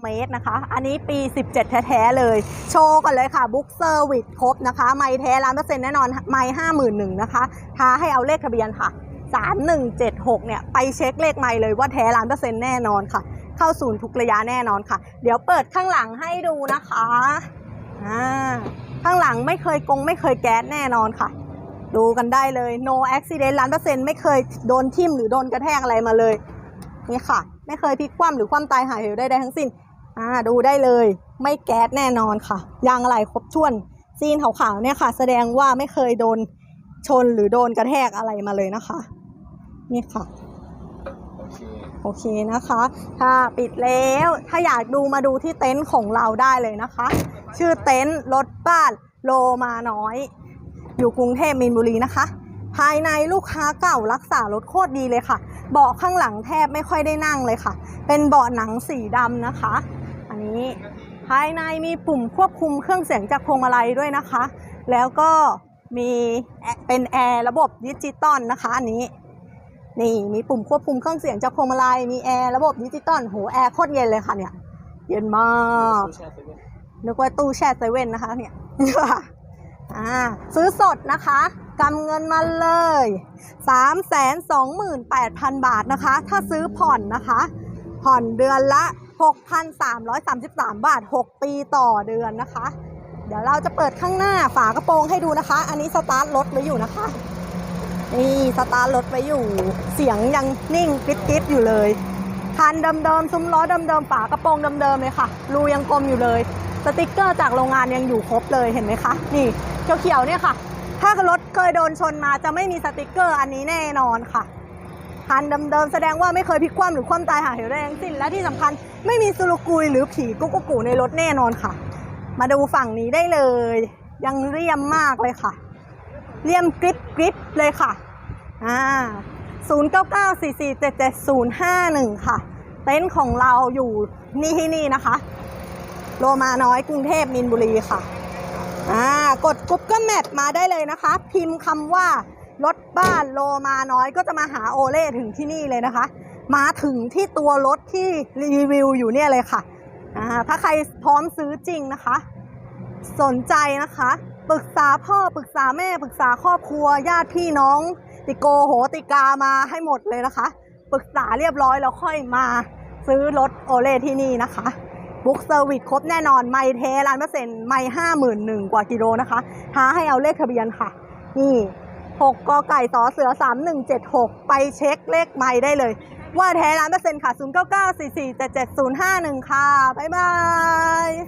เมตรนะคะ อันนี้ปี 17 แท้ ๆ เลย โชว์ก่อนเลยค่ะบุ๊กเซอร์วิสครบนะคะ ไม่แท้ร้านเปอร์เซ็นต์แน่นอน ไม่ห้าหมื่นหนึ่งนะคะ ท้าให้เอาเลขทะเบียนค่ะ 3176 เนี่ย ไปเช็คเลขไม่เลยว่าแท้ร้านเปอร์เซ็นต์แน่นอนค่ะ เข้าศูนย์ทุกระยะแน่นอนค่ะ เดี๋ยวเปิดข้างหลังให้ดูนะคะอ่าข้างหลังไม่เคยกงไม่เคยแก๊สแน่นอนค่ะ ดูกันได้เลย no accident ล้านเปอร์เซ็นต์ไม่เคยโดนทิ่มหรือโดนกระแทกอะไรมาเลยนี่ค่ะ ไม่เคยพลิกคว่ำหรือคว่ำตายหายเหวได้ใดทั้งสิ้น อ่าดูได้เลย ไม่แก๊สแน่นอนค่ะ ยางอะไหล่ครบถ้วนซีนขาวๆเนี่ยค่ะ แสดงว่าไม่เคยโดนชนหรือโดนกระแทกอะไรมาเลยนะคะ นี่ค่ะโอเคโอเคนะคะ ถ้าปิดแล้ว ถ้าอยากดูมาดูที่เต็นท์ของเราได้เลยนะคะ ชื่อเต็นท์รถบ้านโลมาน้อย อยู่กรุงเทพมีนบุรีนะคะ ภายในลูกค้าเก่ารักษารถโคตรดีเลยค่ะ เบาะข้างหลังแทบไม่ค่อยได้นั่งเลยค่ะ เป็นเบาะหนังสีดำนะคะ อันนี้ภายในมีปุ่มควบคุมเครื่องเสียงจากพวงมาลัยด้วยนะคะ แล้วก็มีเป็นแอร์ระบบดิจิตอลนะคะอันนี้ นี่มีปุ่มควบคุมเครื่องเสียงจากพวงมาลัย มีแอร์ระบบดิจิตอลโหแอร์โคตรเย็นเลยค่ะเนี่ย เย็นมากตู้แช่เซเว่นนึกว่าตู้แช่เซเว่นนะคะเนี่ยอ่าซื้อสดนะคะ กำเงินมาเลย 3 2 8 0 0 0 บาทนะคะ ถ้าซื้อผ่อนนะคะ ผ่อนเดือนละ 6,333 บาท 6 ปีต่อเดือนนะคะ เดี๋ยวเราจะเปิดข้างหน้าฝากระโปรงให้ดูนะคะ อันนี้สตาร์ทรถไว้อยู่นะคะ นี่สตาร์ทรถไว้อยู่ เสียงยังนิ่งกริบๆอยู่เลยคันเดิมๆซุ้มล้อเดิมๆฝากระโปรงเดิมๆเลยค่ะ รูยังกลมอยู่เลย สติกเกอร์จากโรงงานยังอยู่ครบเลยเห็นไหมคะ นี่เขียวๆเนี่ยค่ะ ถ้ารถ เคยโดนชนมาจะไม่มีสติกเกอร์อันนี้แน่นอนค่ะคันเดิมๆแสดงว่าไม่เคยพลิกคว่ำหรือคว่ำตายหาเหวได้ทั้งสิ้น และที่สำคัญไม่มีสุรุกุยหรือผีกุ๊กกุ๊กกูในรถแน่นอนค่ะ มาดูฝั่งนี้ได้เลย ยังเรียมมากเลยค่ะ เรียมกริบกริบเลยค่ะอ่า0994477051 ค่ะ เต็นท์ของเราอยู่นี่ที่นี่นะคะ โลมาน้อยกรุงเทพมินบุรีค่ะ อ่ากด Google Map มาได้เลยนะคะ พิมพ์คำว่ารถบ้านโลมาน้อยก็จะมาหาโอเล่ถึงที่นี่เลยนะคะ มาถึงที่ตัวรถที่รีวิวอยู่เนี่ยเลยค่ะอ่าถ้าใครพร้อมซื้อจริงนะคะ สนใจนะคะ ปรึกษาพ่อปรึกษาแม่ปรึกษาครอบครัว ญาติพี่น้อง ติโกโหติกามาให้หมดเลยนะคะ ปรึกษาเรียบร้อยแล้วค่อยมาซื้อรถโอเล่ที่นี่นะคะ บุ๊กเซอร์วิสครบแน่นอนไม่เทล้านเปอร์เซ็นต์ไม่ห้าหมื่นหนึ่งกว่ากิโลนะคะ ท้าให้เอาเลขทะเบียนค่ะ นี่หกกไก่สอเสือสามหนึ่งเจ็ดหกไปเช็คเลขไม่ได้เลย ว่าแท้ล้านเปอร์เซ็นต์ค่ะศูนย์เก้าเก้าสี่สี่เจ็ดเจ็ดศูนย์ห้าหนึ่งค่ะ บ๊ายบาย